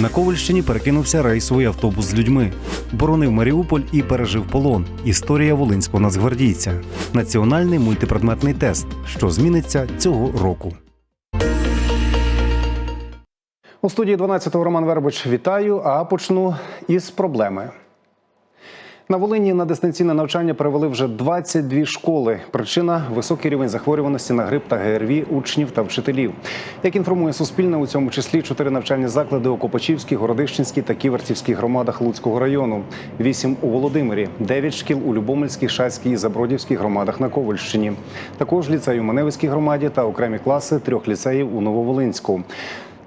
На Ковальщині перекинувся рейсовий автобус з людьми. Боронив Маріуполь і пережив полон. Історія волинського нацгвардійця. Національний мультипредметний тест, що зміниться цього року. У студії 12-го Роман Вербич вітаю. А почну із проблеми. На Волині на дистанційне навчання перевели вже 22 школи. Причина високий рівень захворюваності на грип та ГРВІ учнів та вчителів. Як інформує Суспільне, у цьому числі чотири навчальні заклади у Копачівській, Городищенській та Ківерцівській громадах Луцького району, вісім у Володимирі, дев'ять шкіл у Любомельській, Шацькій і Забродівській громадах на Ковальщині. Також ліцей у Маневицькій громаді та окремі класи трьох ліцеїв у Нововолинську.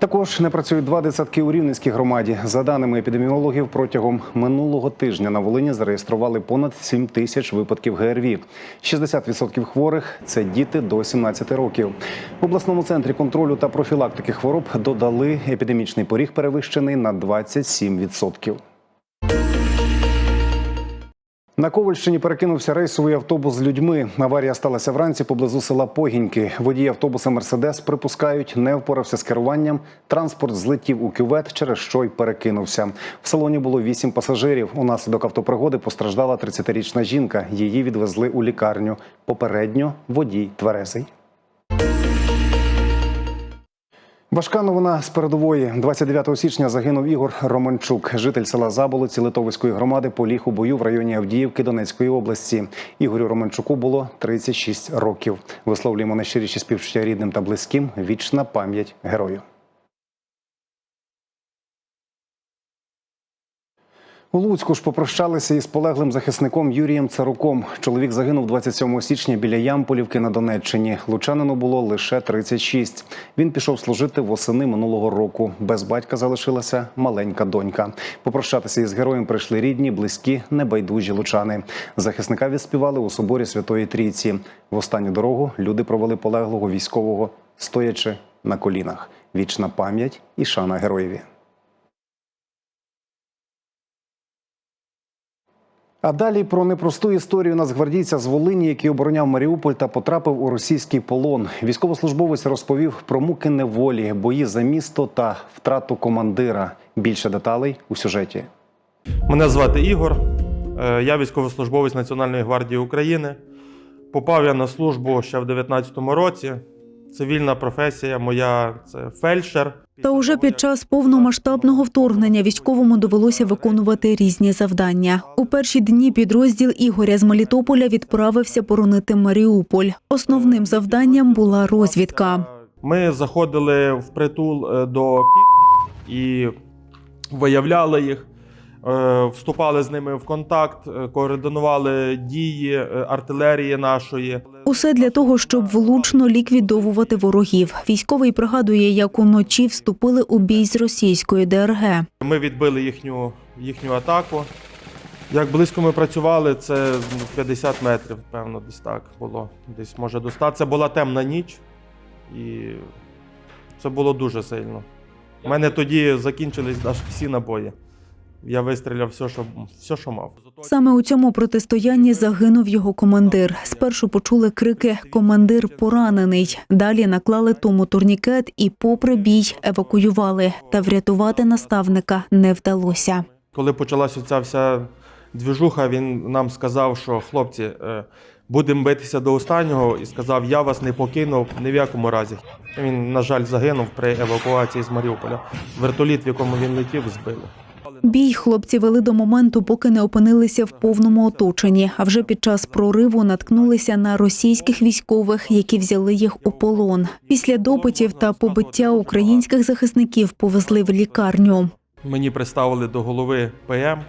Також не працюють два десятки у Рівненській громаді. За даними епідеміологів, протягом минулого тижня на Волині зареєстрували понад 7 тисяч випадків ГРВІ. 60% хворих це діти до 17 років. В обласному центрі контролю та профілактики хвороб додали епідемічний поріг перевищений на 27%. На Ковальщині перекинувся рейсовий автобус з людьми. Аварія сталася вранці поблизу села Погіньки. Водій автобуса Мерседес припускають, не впорався з керуванням. Транспорт злетів у кювет, через що й перекинувся. В салоні було вісім пасажирів. Унаслідок автопригоди постраждала 30-річна жінка. Її відвезли у лікарню. Попередньо водій тверезий. Важка новина з передової. 29 січня загинув Ігор Романчук, житель села Заболоці Литовської громади, поліг у бою в районі Авдіївки Донецької області. Ігорю Романчуку було 36 років. Висловлюємо найщиріші співчуття рідним та близьким. Вічна пам'ять герою. У Луцьку ж попрощалися із полеглим захисником Юрієм Царуком. Чоловік загинув 27 січня біля Ямполівки на Донеччині. Лучанину було лише 36. Він пішов служити восени минулого року. Без батька залишилася маленька донька. Попрощатися із героєм прийшли рідні, близькі, небайдужі лучани. Захисника відспівали у соборі Святої Трійці. В останню дорогу люди провели полеглого військового, стоячи на колінах. Вічна пам'ять і шана героєві. А далі про непросту історію нацгвардійця з Волині, який обороняв Маріуполь та потрапив у російський полон. Військовослужбовець розповів про муки неволі, бої за місто та втрату командира. Більше деталей у сюжеті. Мене звати Ігор. Е, Я військовослужбовець Національної гвардії України. Попав я на службу ще в 19-му році. Цивільна професія моя це фельдшер. Та уже під час повномасштабного вторгнення військовому довелося виконувати різні завдання. У перші дні підрозділ Ігоря з Мелітополя відправився боронити Маріуполь. Основним завданням була розвідка. Ми заходили в притул е, до пі- і виявляли їх, е, вступали з ними в контакт, е, координували дії артилерії нашої. Усе для того, щоб влучно ліквідовувати ворогів. Військовий пригадує, як уночі вступили у бій з російською ДРГ. Ми відбили їхню, їхню атаку. Як близько ми працювали, це ну, 50 метрів, певно, десь так було. Десь може до 100. Це була темна ніч, і це було дуже сильно. У мене тоді закінчились аж всі набої. Я вистріляв все, що, все, що мав. Саме у цьому протистоянні загинув його командир. Спершу почули крики Командир поранений. Далі наклали тому турнікет і, попри бій, евакуювали. Та врятувати наставника не вдалося. Коли почалася ця вся двіжуха, він нам сказав, що хлопці, е, будемо битися до останнього, і сказав, я вас не покинув ні в якому разі. Він, на жаль, загинув при евакуації з Маріуполя. Вертоліт, в якому він летів, збили. Бій хлопці вели до моменту, поки не опинилися в повному оточенні. А вже під час прориву наткнулися на російських військових, які взяли їх у полон. Після допитів та побиття українських захисників повезли в лікарню. Мені приставили до голови ПМ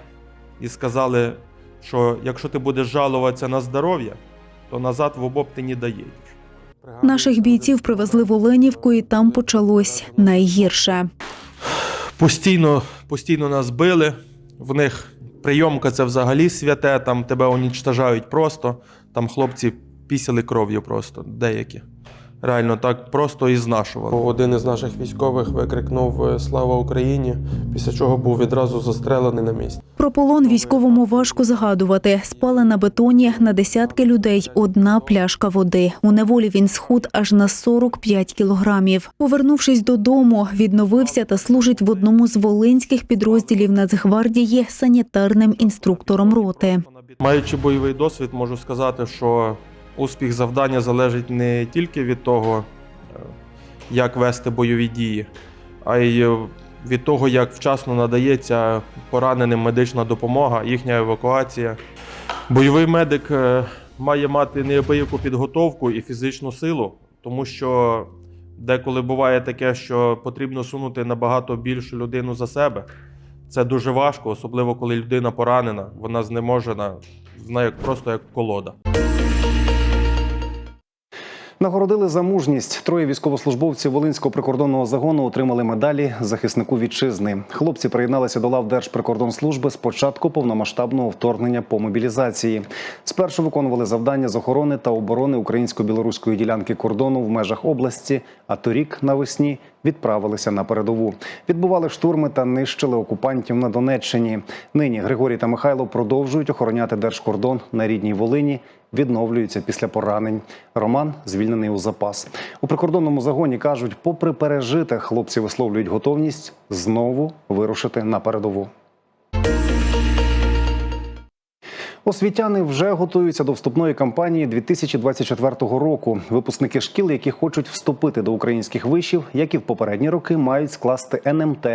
і сказали, що якщо ти будеш жалуватися на здоров'я, то назад в обоп ти не доїдеш. Наших бійців привезли в Оленівку, і там почалось найгірше. Постійно, постійно нас били. В них прийомка це взагалі святе, там тебе унічтажають просто. Там хлопці пісяли кров'ю просто, деякі. Реально так просто і знашували. Один із наших військових викрикнув е, Слава Україні, після чого був відразу застрелений на місці. Про полон військовому важко згадувати. Спали на бетоні на десятки людей. Одна пляшка води. У неволі він схуд аж на 45 кілограмів. Повернувшись додому, відновився та служить в одному з волинських підрозділів Нацгвардії санітарним інструктором роти. Маючи бойовий досвід, можу сказати, що успіх завдання залежить не тільки від того, е, як вести бойові дії, а й е, від того, як вчасно надається пораненим медична допомога, їхня евакуація. Бойовий медик е, має мати неабияку підготовку і фізичну силу, тому що деколи буває таке, що потрібно сунути набагато більшу людину за себе. Це дуже важко, особливо коли людина поранена, вона знеможена, вона просто як колода. Нагородили за мужність. Троє військовослужбовців Волинського прикордонного загону отримали медалі захиснику вітчизни. Хлопці приєдналися до лав Держприкордонслужби з початку повномасштабного вторгнення по мобілізації. Спершу виконували завдання з охорони та оборони українсько-білоруської ділянки кордону в межах області. А торік навесні відправилися на передову. Відбували штурми та нищили окупантів на Донеччині. Нині Григорій та Михайло продовжують охороняти держкордон на рідній Волині. Відновлюються після поранень. Роман звільнений у запас. У прикордонному загоні кажуть, попри пережите, хлопці висловлюють готовність знову вирушити на передову. Освітяни вже готуються до вступної кампанії 2024 року. Випускники шкіл, які хочуть вступити до українських вишів, як і в попередні роки, мають скласти НМТ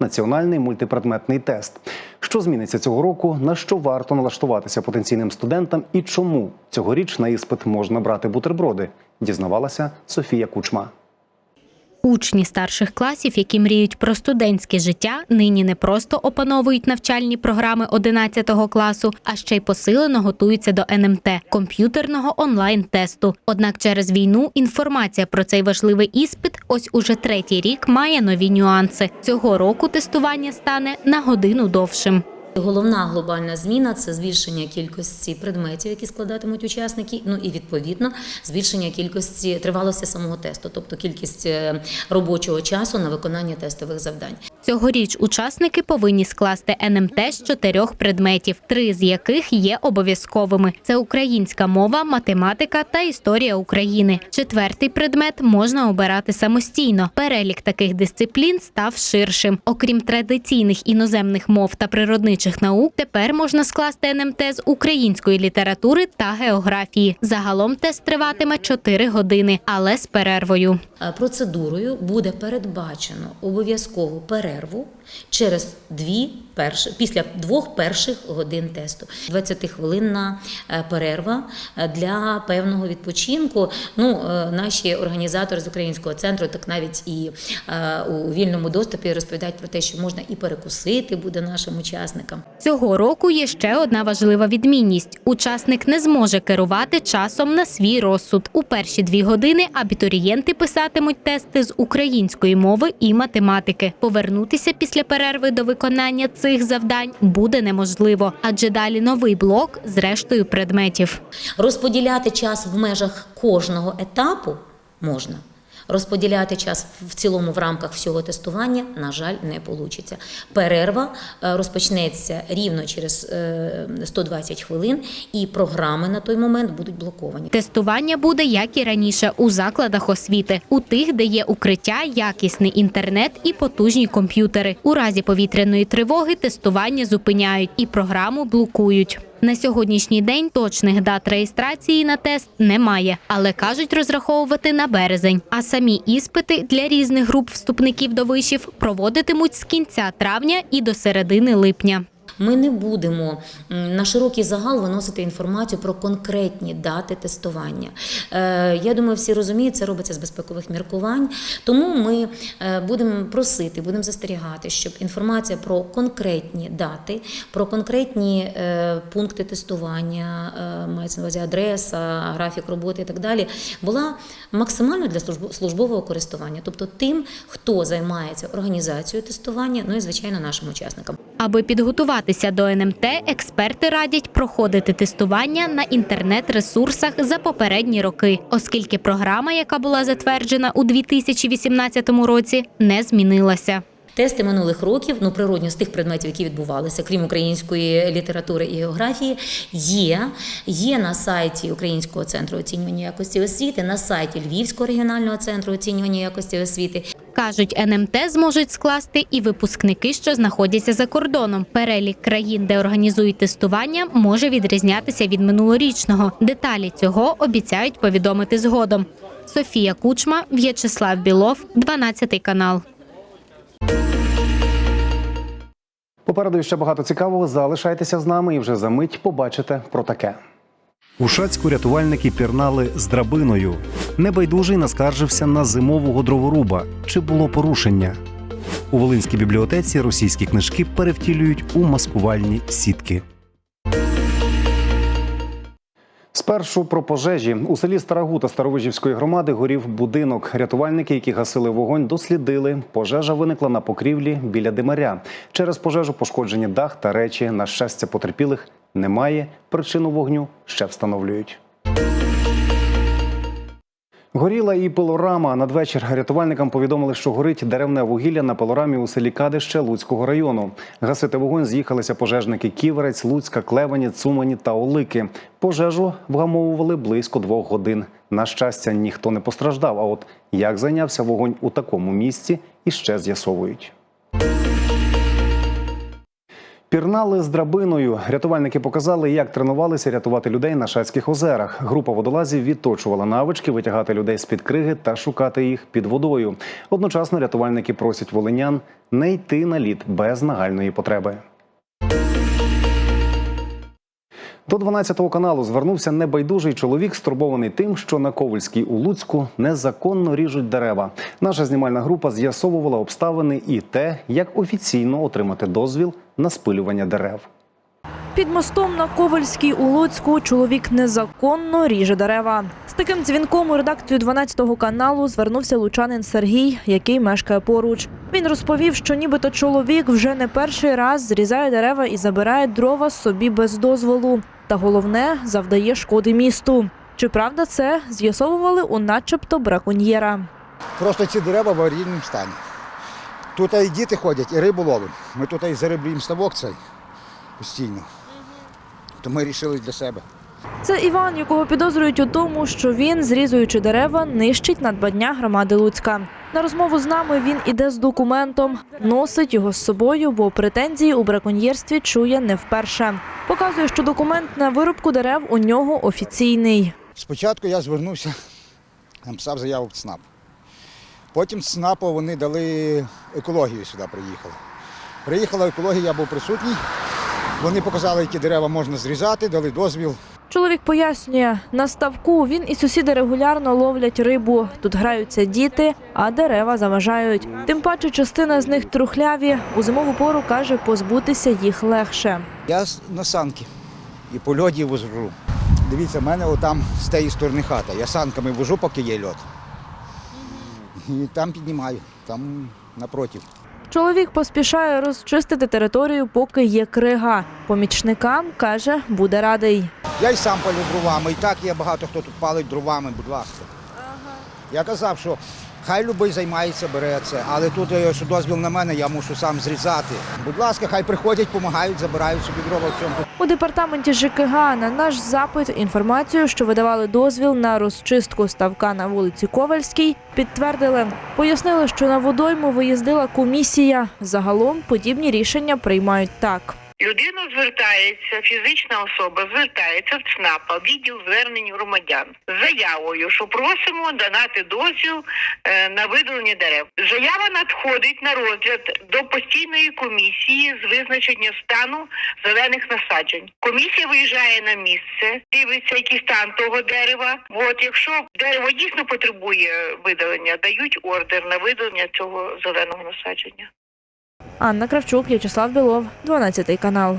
національний мультипредметний тест. Що зміниться цього року? На що варто налаштуватися потенційним студентам і чому цьогоріч на іспит можна брати бутерброди? Дізнавалася Софія Кучма. Учні старших класів, які мріють про студентське життя, нині не просто опановують навчальні програми 11 класу, а ще й посилено готуються до НМТ комп'ютерного онлайн-тесту. Однак через війну інформація про цей важливий іспит ось уже третій рік має нові нюанси. Цього року тестування стане на годину довшим. Головна глобальна зміна це збільшення кількості предметів, які складатимуть учасники. Ну і відповідно збільшення кількості тривалості самого тесту, тобто кількість е, робочого часу на виконання тестових завдань. Цьогоріч учасники повинні скласти НМТ з чотирьох предметів, три з яких є обов'язковими: це українська мова, математика та історія України. Четвертий предмет можна обирати самостійно. Перелік таких дисциплін став ширшим. Окрім традиційних іноземних мов та природничих наук, тепер можна скласти НМТ з української літератури та географії. Загалом тест триватиме 4 години, але з перервою. Е, Процедурою буде передбачено обов'язкову перерву перерву через 2 перших після двох перших годин тесту. 20-хвилинна е, перерва е, для певного відпочинку. Ну, е, наші організатори з українського центру, так навіть і у вільному доступі розповідають про те, що можна і перекусити буде нашим учасникам. Цього року є ще одна важлива відмінність: учасник не зможе керувати часом на свій розсуд. У перші дві години абітурієнти писатимуть тести з української мови і математики. Повернутися після перерви до виконання цих завдань буде неможливо, адже далі новий блок з рештою предметів. Розподіляти час в межах кожного етапу можна. Розподіляти час в цілому в рамках всього тестування, на жаль, не вийде. Перерва е, розпочнеться рівно через е, 120 хвилин, і програми на той момент будуть блоковані. Тестування буде як і раніше у закладах освіти, у тих, де є укриття, якісний інтернет і потужні комп'ютери. У разі повітряної тривоги тестування зупиняють і програму блокують. На сьогоднішній день точних дат реєстрації на тест немає, але кажуть розраховувати на березень. А самі іспити для різних груп вступників до вишів проводитимуть з кінця травня і до середини липня. Ми не будемо на широкий загал виносити інформацію про конкретні дати тестування. Е, Я думаю, всі розуміють, це робиться з безпекових міркувань. Тому ми е, будемо просити, будемо застерігати, щоб інформація про конкретні дати, про конкретні е, пункти тестування, мається на увазі адреса, графік роботи і так далі, була максимально для службо- службового користування, тобто тим, хто займається організацією тестування, ну і звичайно нашим учасникам. Аби підготуватися до НМТ, експерти радять проходити тестування на інтернет-ресурсах за попередні роки, оскільки програма, яка була затверджена у 2018 році, не змінилася. Тести минулих років, ну природньо з тих предметів, які відбувалися, крім української літератури і географії, є, є на сайті Українського центру оцінювання якості освіти, на сайті Львівського регіонального центру оцінювання якості освіти. Кажуть, НМТ зможуть скласти і випускники, що знаходяться за кордоном. Перелік країн, де організують тестування, може відрізнятися від минулорічного. Деталі цього обіцяють повідомити згодом. Софія Кучма, В'ячеслав Білов, 12 канал. Попереду ще багато цікавого. Залишайтеся з нами і вже за мить побачите про таке. У Шацьку рятувальники пірнали з драбиною. Небайдужий наскаржився на зимового дроворуба. Чи було порушення? У Волинській бібліотеці російські книжки перевтілюють у маскувальні сітки. Спершу про пожежі у селі Старагута Старовижівської громади горів будинок. Рятувальники, які гасили вогонь, дослідили. Пожежа виникла на покрівлі біля димаря. Через пожежу пошкоджені дах та речі. На щастя, потерпілих немає. Причину вогню ще встановлюють. Горіла і пилорама. Надвечір рятувальникам повідомили, що горить деревне вугілля на пилорамі у селі Кадище Луцького району. Гасити вогонь з'їхалися пожежники Ківерець, Луцька, Клевані, Цумані та Олики. Пожежу вгамовували близько двох годин. На щастя, ніхто не постраждав. А от як зайнявся вогонь у такому місці, іще з'ясовують. Пірнали з драбиною. Рятувальники показали, як тренувалися рятувати людей на Шацьких озерах. Група водолазів відточувала навички витягати людей з під криги та шукати їх під водою. Одночасно рятувальники просять волинян не йти на лід без нагальної потреби. До 12-го каналу звернувся небайдужий чоловік, стурбований тим, що на Ковальській у Луцьку незаконно ріжуть дерева. Наша знімальна група з'ясовувала обставини і те, як офіційно отримати дозвіл на спилювання дерев. Під мостом на Ковальській у Луцьку чоловік незаконно ріже дерева. З таким дзвінком у редакцію 12-го каналу звернувся лучанин Сергій, який мешкає поруч. Він розповів, що нібито чоловік вже не перший раз зрізає дерева і забирає дрова собі без дозволу. Та головне завдає шкоди місту. Чи правда це з'ясовували у начебто браконьєра. Просто ці дерева в аварійному стані. Тут і діти ходять, і рибу ловимо. Ми тут і зариблюємо ставок цей постійно. То ми вирішили для себе. Це Іван, якого підозрюють у тому, що він, зрізуючи дерева, нищить надбання громади Луцька. На розмову з нами він іде з документом, носить його з собою, бо претензії у браконьєрстві чує не вперше. Показує, що документ на вирубку дерев у нього офіційний. Спочатку я звернувся, написав заяву в ЦНАП. Потім з ЦНАПу вони дали екологію сюди приїхали. Приїхала екологія, я був присутній. Вони показали, які дерева можна зрізати, дали дозвіл. Чоловік пояснює, на ставку він і сусіди регулярно ловлять рибу. Тут граються діти, а дерева заважають. Тим паче частина з них трухляві. У зимову пору каже, позбутися їх легше. Я на санки і по льоді вожу. Дивіться, в мене отам з тієї сторони хата. Я санками вожу, поки є льод. І там піднімаю, там напротив. Чоловік поспішає розчистити територію, поки є крига. Помічникам каже, буде радий. Я й сам палю дровами, і так є багато хто тут палить дровами, будь ласка. Я казав, що хай любий займається, бере це, але тут, е, що дозвіл на мене, я мушу сам зрізати. Будь ласка, хай приходять, допомагають, забирають собі дрова в цьому. У департаменті ЖКГ на наш запит інформацію, що видавали дозвіл на розчистку ставка на вулиці Ковальській, підтвердили. Пояснили, що на водойму виїздила комісія. Загалом подібні рішення приймають так. Людина звертається, фізична особа звертається в ЦНАПа, відділ звернень громадян з заявою, що просимо донати дозвіл е, на видалення дерев. Заява надходить на розгляд до постійної комісії з визначення стану зелених насаджень. Комісія виїжджає на місце, дивиться, який стан того дерева. От якщо дерево дійсно потребує видалення, дають ордер на видалення цього зеленого насадження. Анна Кравчук, В'ячеслав Білов, 12 канал.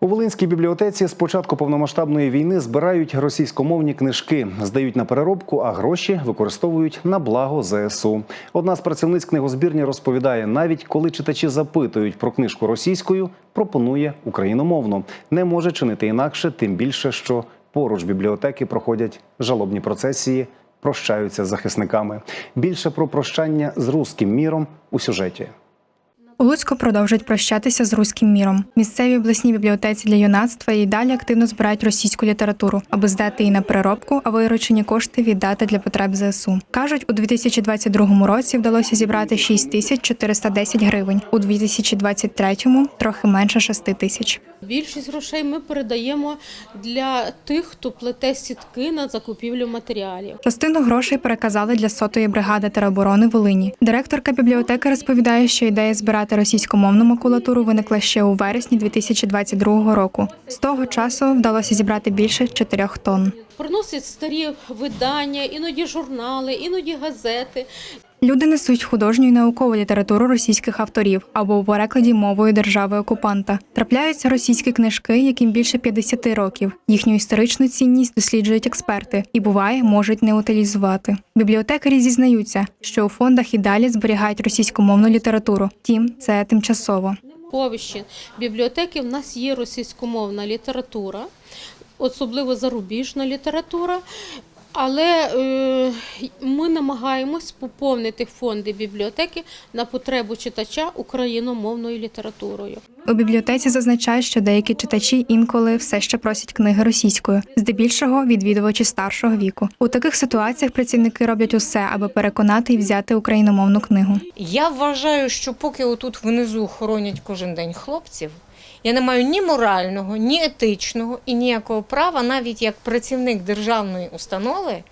У Волинській бібліотеці з початку повномасштабної війни збирають російськомовні книжки, здають на переробку, а гроші використовують на благо ЗСУ. Одна з працівниць книгозбірні розповідає, навіть коли читачі запитують про книжку російською, пропонує україномовну. Не може чинити інакше, тим більше, що поруч бібліотеки проходять жалобні процесії, прощаються з захисниками. Більше про прощання з руським міром у сюжеті. У Луцьку продовжують прощатися з руським міром. Місцеві обласні бібліотеці для юнацтва і далі активно збирають російську літературу, аби здати її на переробку, а виручені кошти віддати для потреб ЗСУ. кажуть, у 2022 році вдалося зібрати 6 тисяч 410 гривень. У 2023 – трохи менше 6 тисяч. Більшість грошей ми передаємо для тих, хто плете сітки на закупівлю матеріалів. Частину грошей переказали для сотої бригади тероборони Волині. Директорка бібліотеки розповідає, що ідея збирати російськомовну макулатуру виникла ще у вересні 2022 року. З того часу вдалося зібрати більше чотирьох тонн. Приносять старі видання, іноді журнали, іноді газети. Люди несуть художню і наукову літературу російських авторів або у перекладі мовою держави окупанта. Трапляються російські книжки, яким більше 50 років. Їхню історичну цінність досліджують експерти і буває можуть не утилізувати. Бібліотекарі зізнаються, що у фондах і далі зберігають російськомовну літературу. Втім, це тимчасово. Повіщі бібліотеки в нас є російськомовна література, особливо зарубіжна література. Але е, ми намагаємось поповнити фонди бібліотеки на потребу читача україномовною літературою. У бібліотеці зазначають, що деякі читачі інколи все ще просять книги російською, здебільшого відвідувачі старшого віку. У таких ситуаціях працівники роблять усе, аби переконати і взяти україномовну книгу. Я вважаю, що поки отут внизу хоронять кожен день хлопців, я не маю ні морального, ні етичного і ніякого права, навіть як працівник державної установи,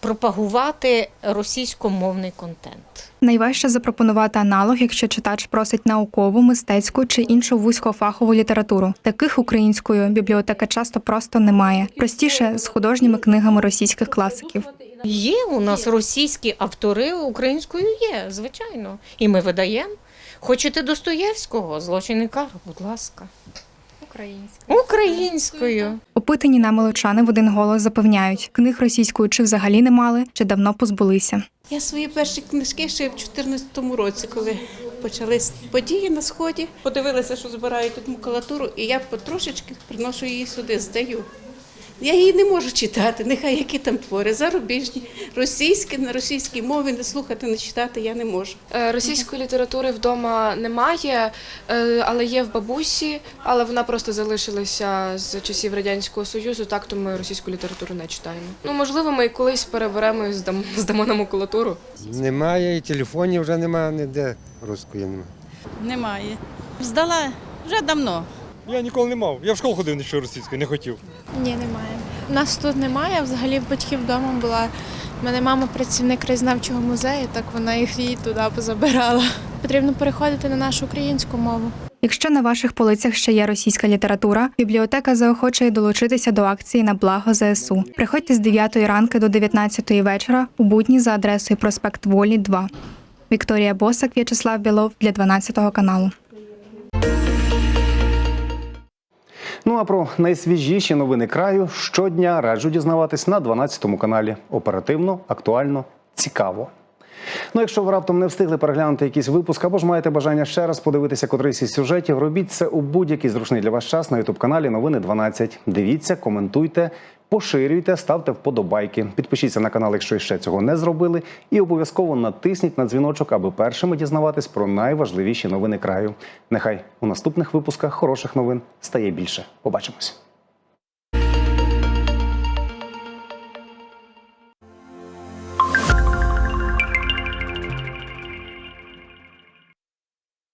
пропагувати російськомовний контент. Найважче запропонувати аналог, якщо читач просить наукову, мистецьку чи іншу вузькофахову літературу. Таких українською бібліотека часто просто немає. Простіше з художніми книгами російських класиків. Є у нас російські автори, українською є, звичайно. І ми видаємо. Хочете Достоєвського, злочинника, будь ласка. Українською. Українською. Опитані нами лучани в один голос запевняють, книг російською чи взагалі не мали, чи давно позбулися. Я свої перші книжки ще в 2014 році, коли почались події на сході. Подивилася, що збирають тут макулатуру, і я потрошечки приношу її сюди, здаю. Я її не можу читати, нехай які там твори, зарубіжні, російські, на російській мові не слухати, не читати я не можу. Е, Російської літератури вдома немає, е, але є в бабусі, але вона просто залишилася з часів Радянського Союзу, так то ми російську літературу не читаємо. Ну, можливо, ми колись переберемо і здамо, здамо на макулатуру. Немає, і телефонів вже немає, ніде руської немає. Немає. Здала вже давно. Я ніколи не мав. Я в школу ходив нічого російською, не хотів. Ні, немає. У нас тут немає. Взагалі в батьків вдома була. У мене мама працівник краєзнавчого музею, так вона їх її туди позабирала. Потрібно переходити на нашу українську мову. Якщо на ваших полицях ще є російська література, бібліотека заохочує долучитися до акції на благо ЗСУ. Приходьте з 9 ранки до 19 вечора у будні за адресою проспект Волі 2. Вікторія Босак, В'ячеслав Білов для 12 каналу. Ну а про найсвіжіші новини краю щодня раджу дізнаватись на 12 каналі. Оперативно, актуально, цікаво. Ну, якщо ви раптом не встигли переглянути якийсь випуск або ж маєте бажання ще раз подивитися котрийсь із сюжетів, робіть це у будь-який зручний для вас час на ютуб каналі Новини 12. Дивіться, коментуйте, поширюйте, ставте вподобайки. Підпишіться на канал, якщо ще цього не зробили, і обов'язково натисніть на дзвіночок, аби першими дізнаватись про найважливіші новини краю. Нехай у наступних випусках хороших новин стає більше. Побачимось.